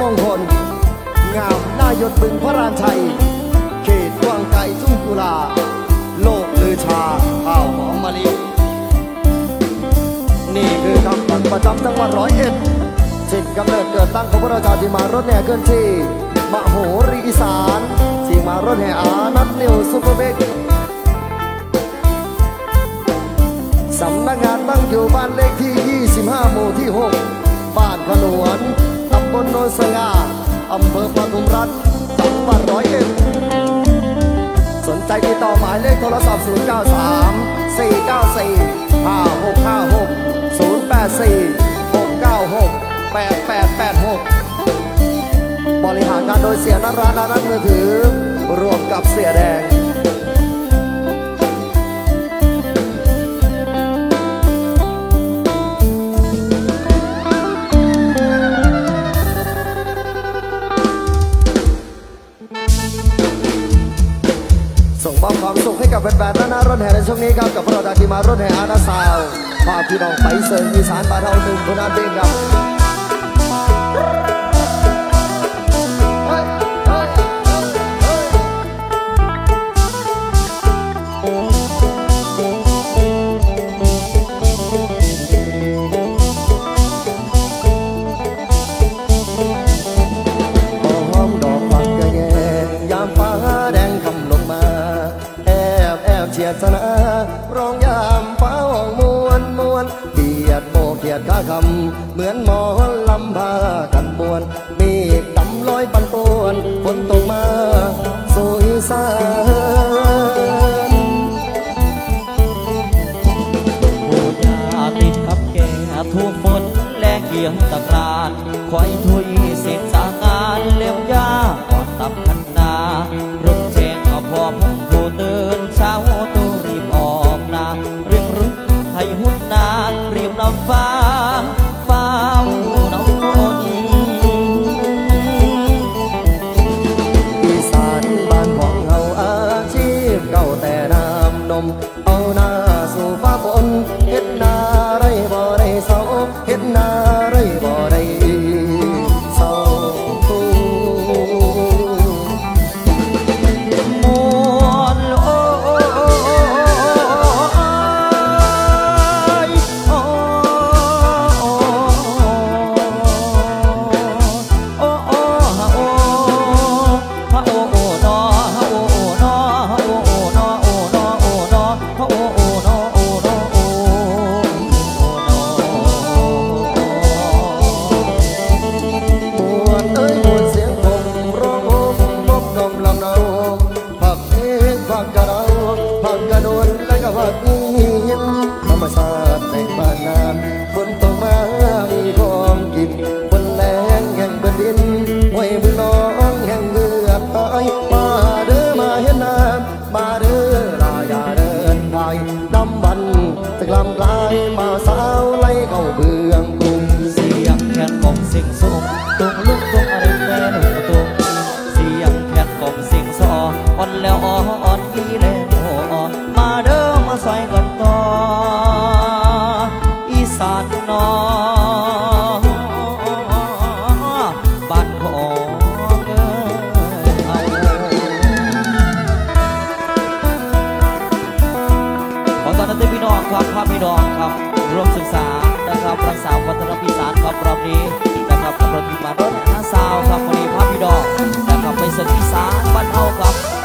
มงคล งามนายศบึงพระรานชัย เขตวังไก่ทุ่งกุลา โลกลือชาข้าวหอมมะลินี่คือคำขวัญประจำจังหวัดร้อยเอ็ดถิ่นกำเนิดเกิดตั้งของพระราชาที่มารถแห่เคลื่อนที่มโหรีอีสานที่มารถแห่อานัทนิวซุปเปอร์เบกสำนักงานตั้งอยู่บ้านเลขที่ 25 หมู่ที่ 6 บ้านขนวน ลโนนสง่าอำเภอปทุมรัฐจังหวัดร้อยเอ็ดสนใจติดต่อหมายเลขโทรศัพท์ 093 494 5656 084 696 8886 บริหารงานโดยเสียนรานานัทมือถือ รวมกับเสียแดง ส่งมอบความสุขให้กับแฟนๆหน้ารถแห่ในช่วงนี้ครับกับพระราชาทีมงานรถแห่อาณาสาวพาพี่น้องไปเสริมอีสานบาเทาหนึ่งคนนั้นเองครับ กรรมเหมือน ต้องมามีของกิน พี่น้องครับพาพี่น้องครับร่วมศึกษานะครับรักษาวัฒนธรรมอีสานครับรอบนี้นะครับกับเรามีมารถนาสาวครับวันนี้พาพี่น้องนะครับไปศึกอีสาบ้านเฮาครับ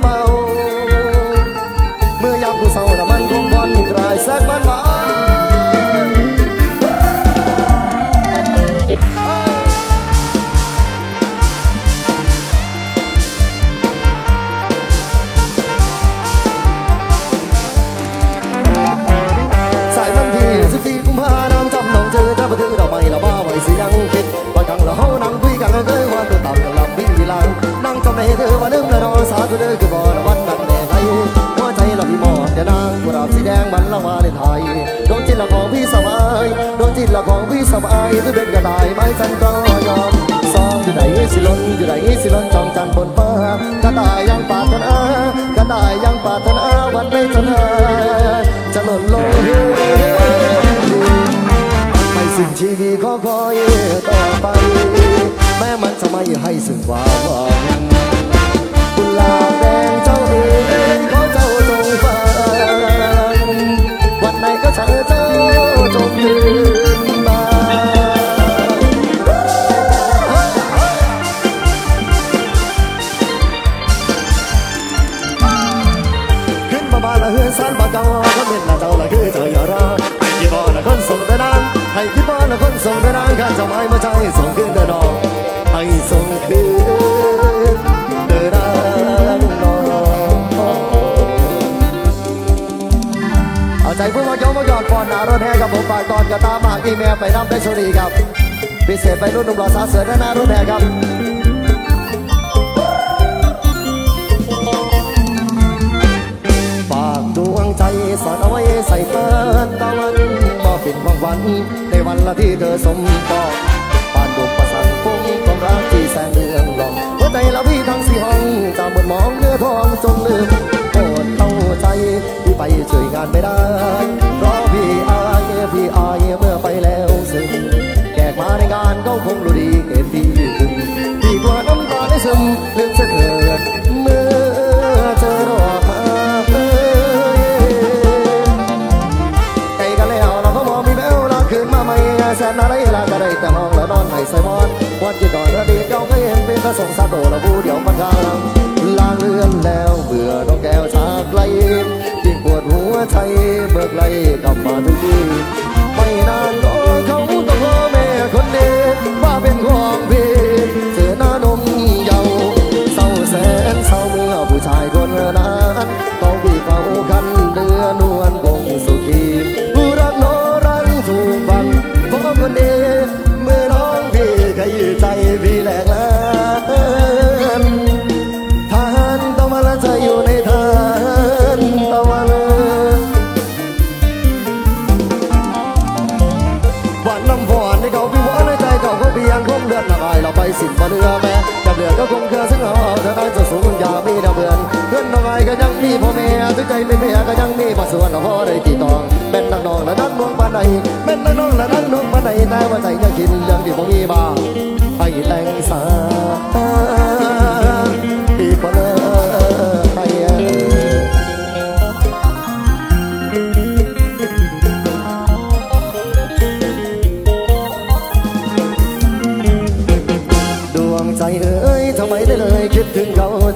mau คือเดินคือบอนวัดนั้นแต่ไทยหัวใจเราพี่หมอดจะนางกราบสีแดงมันละมาในไทยดวงจิตละของพี่สบายดวงจิตละของพี่สบายคือเป็นกระต่ายไม้ฉันก็ยอมซองอยู่ไหนสิล้นอยู่ไหนสิล้นจองจันบนฟ้ากระต่ายยังปาถนากระต่ายยังปาถนา ให้ส่งคืนเดอน้อให้ส่งคืนเด้อนางองเอาใจผู้มาโยมมาหยอดก่อนหนารถแห่กับผมฝากตอนกับตามากอีเมลไปน้ำไปชรบุรีครับพิเศษไปรุ่นนุ่มหล่อสาเสือด้านหน้ารถแห่ครับใจสอนเอาไว้ใส่ตาตะวันบ่เปิดของวันในวันละที่เธอสมปอง รักที่แสนเรื่องหลอกหัวใจเราพี่ทั้งสี่ห้องจะหมดมองเนื้อทองจนลืมโอดเข้าใจ พี่ไปช่วยงานไม่ได้เพราะพี่อายพี่อาย ระสงฆ์สาโตละผู้เดียวมันทางลางเลือนแล้วเบื่อต้องแก้วชาไกลยิ่งปวดหัวใจเบิกไหลกลับมาทุกทีไม่นานก็เขาต้องรอแม่คนเดียวว่าเป็นห่วง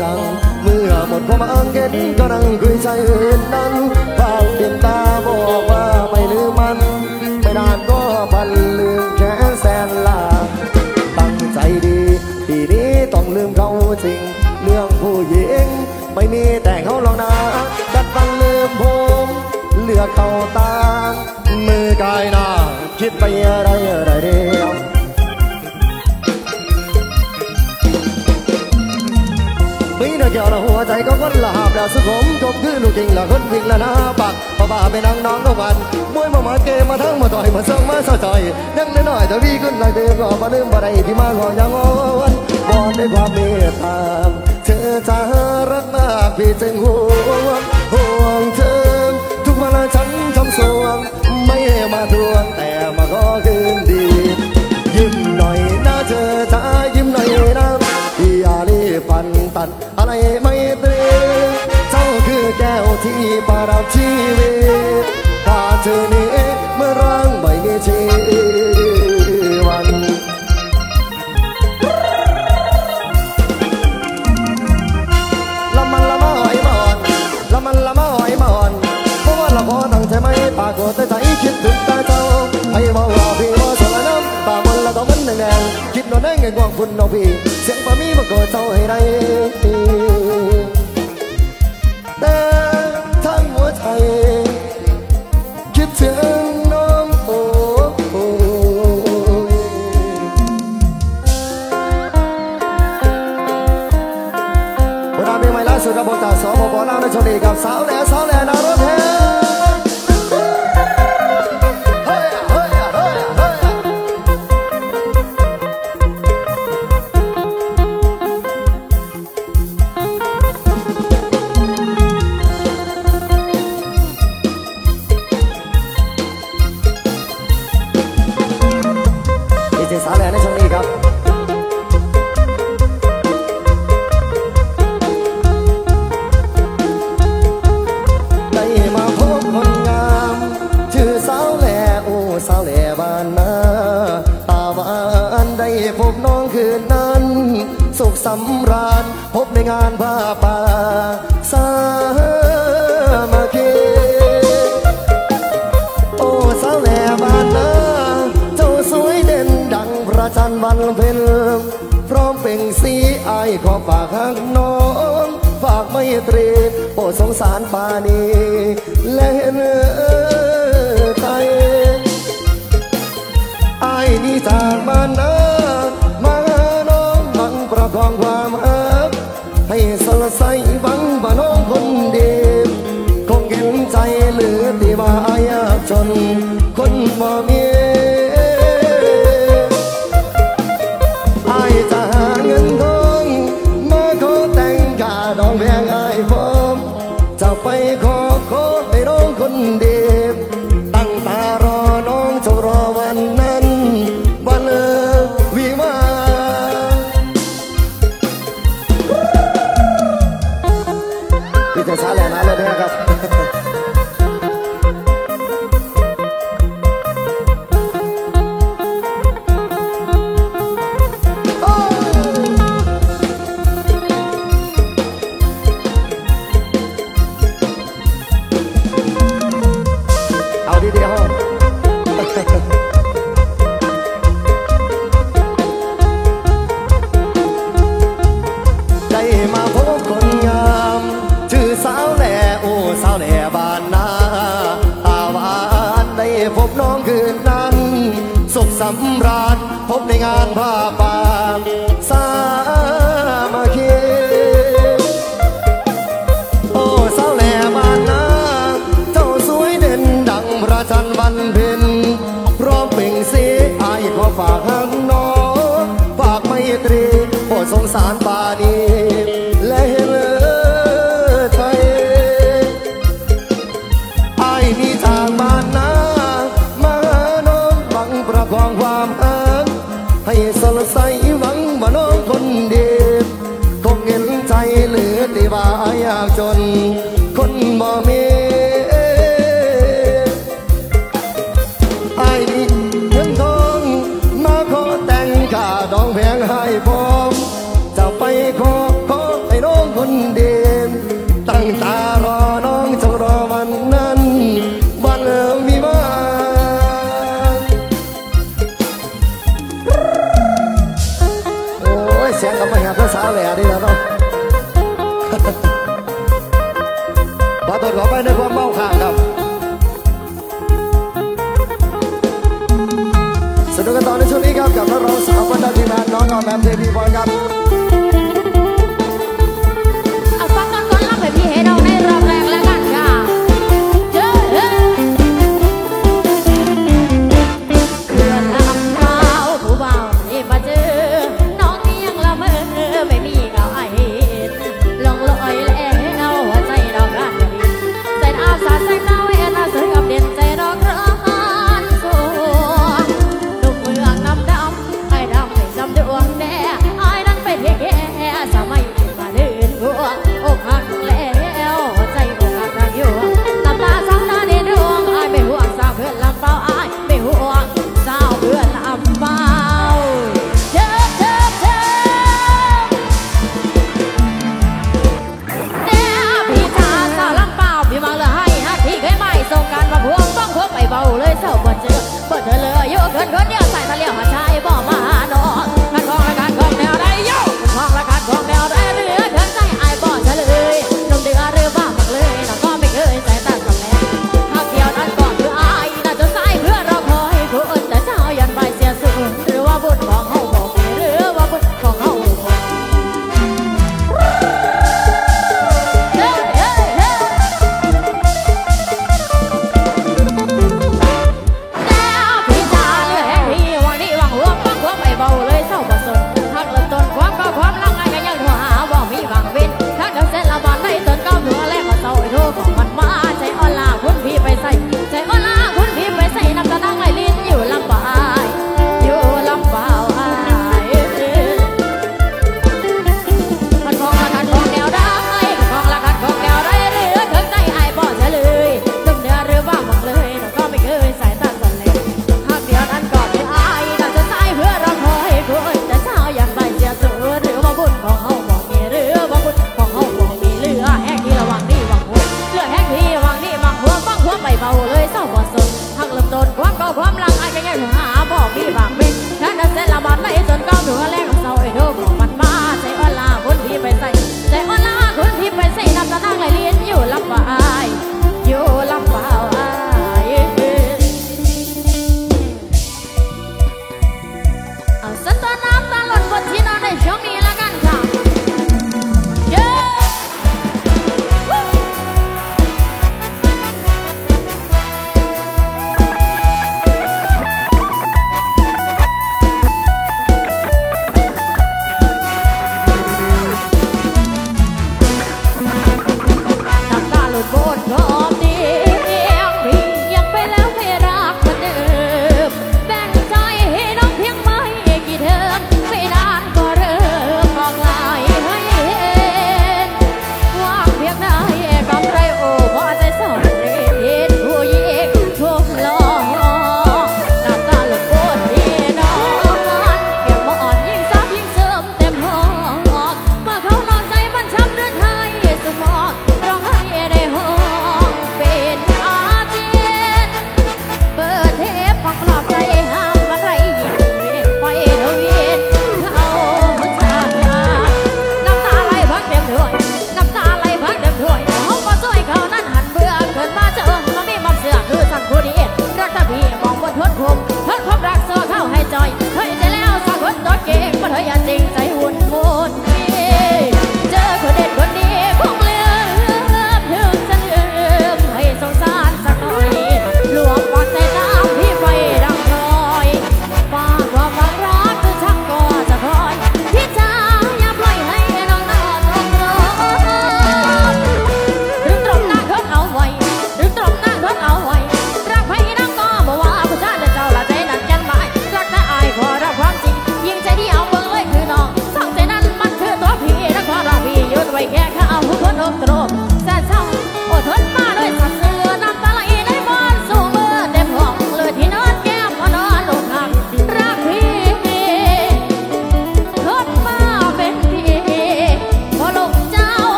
จัง เมื่อหมดพมังเก็นก็นั่งคุยใจอื่นนั้นภาพเปลี่ยนตาบอกว่าไม่ลืมมัน ไม่นานก็พันลืมแค่แสนลาตั้งใจดีปีนี้ต้องลืมเขาจริง เรื่องผู้หญิง ไม่มีแต่เขาหรอกนะดัดฟันลืมผมเลือกเขาตามือกายหน้าคิดไปอะไรอะไรเดียว มีนเกี่ยวละหัวใจก็คนละหาบแล้วสุขมจบคือลูกจริงละคนวิ่งละหน้าปักป้าป้าไปนั่งน้องก็วันมวยมามาเกมมาทั้งมาต่อยมาเซิงมาเศร้าใจยังน้อยๆแต่วีขึ้นหลังเดิมก็มาลืมบ่ได้ที่มาของยังอ่อนบอนด้วยความเมตตาเธอจะรักมากพี่จึงห่วงห่วงเธอทุกวันฉันทำสวงไม่มาทวงแต่มาขอคืน บฟันตัดอะไรไม่ตรีเจ้าคือแก้วที่ปารับชีวิตถ้าเธอนี้เมื่อร่างไม่มีชีวันละมันละมาหอยมาอ่อนละมันละมาหอยมาอ่อนเพราะว่าละพอตั้งใจไม่ปากกแต่ใจคิดถึงตาเจ้าให้มาว่าพี่ว่าสละน้ำตามันละต้องมันแดงๆคิดนอนแดงไงกวางคุณน้องพี่เสียงปามี มาโกรากหักน้อง ฝากไม่ตรี โอ้สงสารปานีและเห็นใจอายนี่จากบ้านนามา จะไปขอขอให้น้องคนดี บ สดใสหวังว่าน้องคนเดียวคงเห็นใจเหลือที่ว่ายากจน นุกกันต่อในช่วงนี้ครับกับนักร้องสาวบรรดาทีมงานน้องออมแอมเทพีบอลครับ เอาฟังกันก่อนรักแบบพี่เฮดเอาในรอบแรก